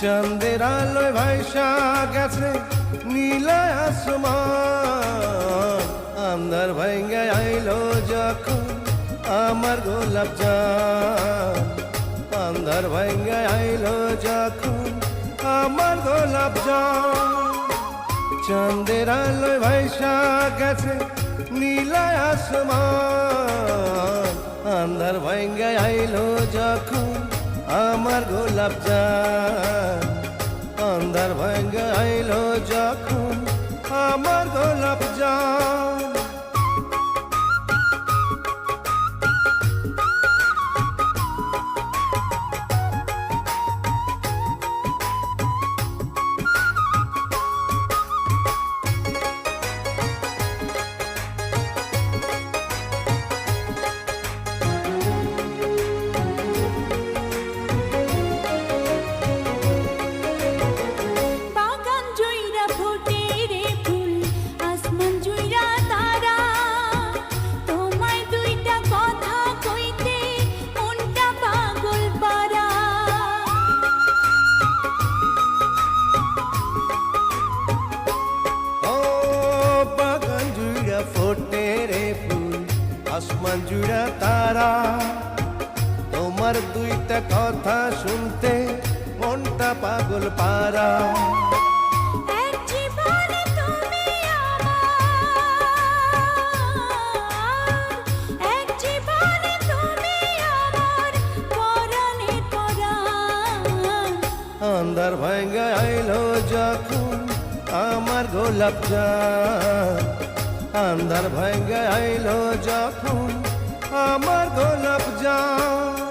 চাঁদের আলোয় ভাইসা গেছে নীল আসমান। আন্ধার ভাঙ্গে আইলো যখন আমার গোলাপ আন্ধার ভাঙ্গে আইলো যখন আমার গোলাপ জান চাঁদের আলোয় ভাইসা গেছে নীল আসমান। আন্ধার ভাঙ্গে আইলো যখন আমার গোলাপ জান আন্ধার ভাঙ্গে আইলো যখন আমার গোলাপ জান জুড়া তারা। তোমার দুইটা কথা শুনতে মনটা পাগল পারা। আন্ধার ভাঙ্গা আইলো যখন আমার গোলাপ জান আন্ধার ভাঙ্গা আইলো যখন আমার গোলাপ জান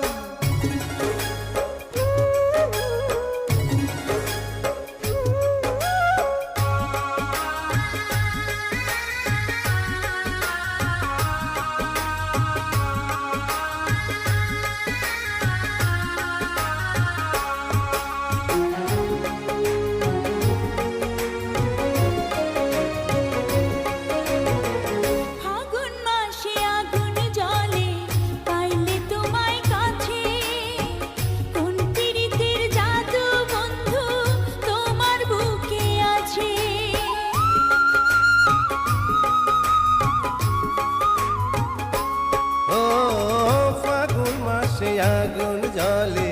মাসে আগুন জলে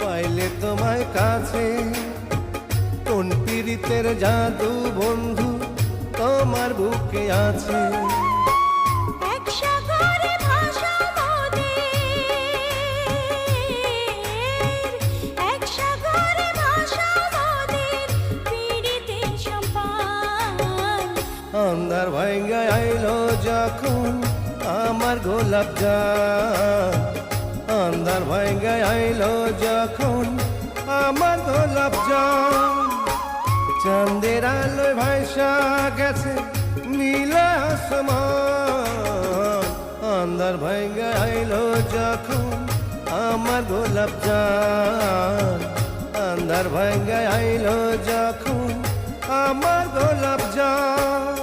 পাইলে তোমায় কাছে। কোন পীড়িতের জাদু বন্ধু তোমার বুকে আছে? আন্ধার ভাঙ্গা আইলো যখন আমার গোলাপ জান আন্ধার ভাঙ্গা আইলো যখন আমার গোলাপ জান। চাঁদের আলোয় ভাইসা গেছে নীল আসমান। আন্ধার ভাঙ্গা আইলো যখন আমার গোলাপ জান। আন্ধার ভাঙ্গা আইলো যখন আমার গোলাপ জান।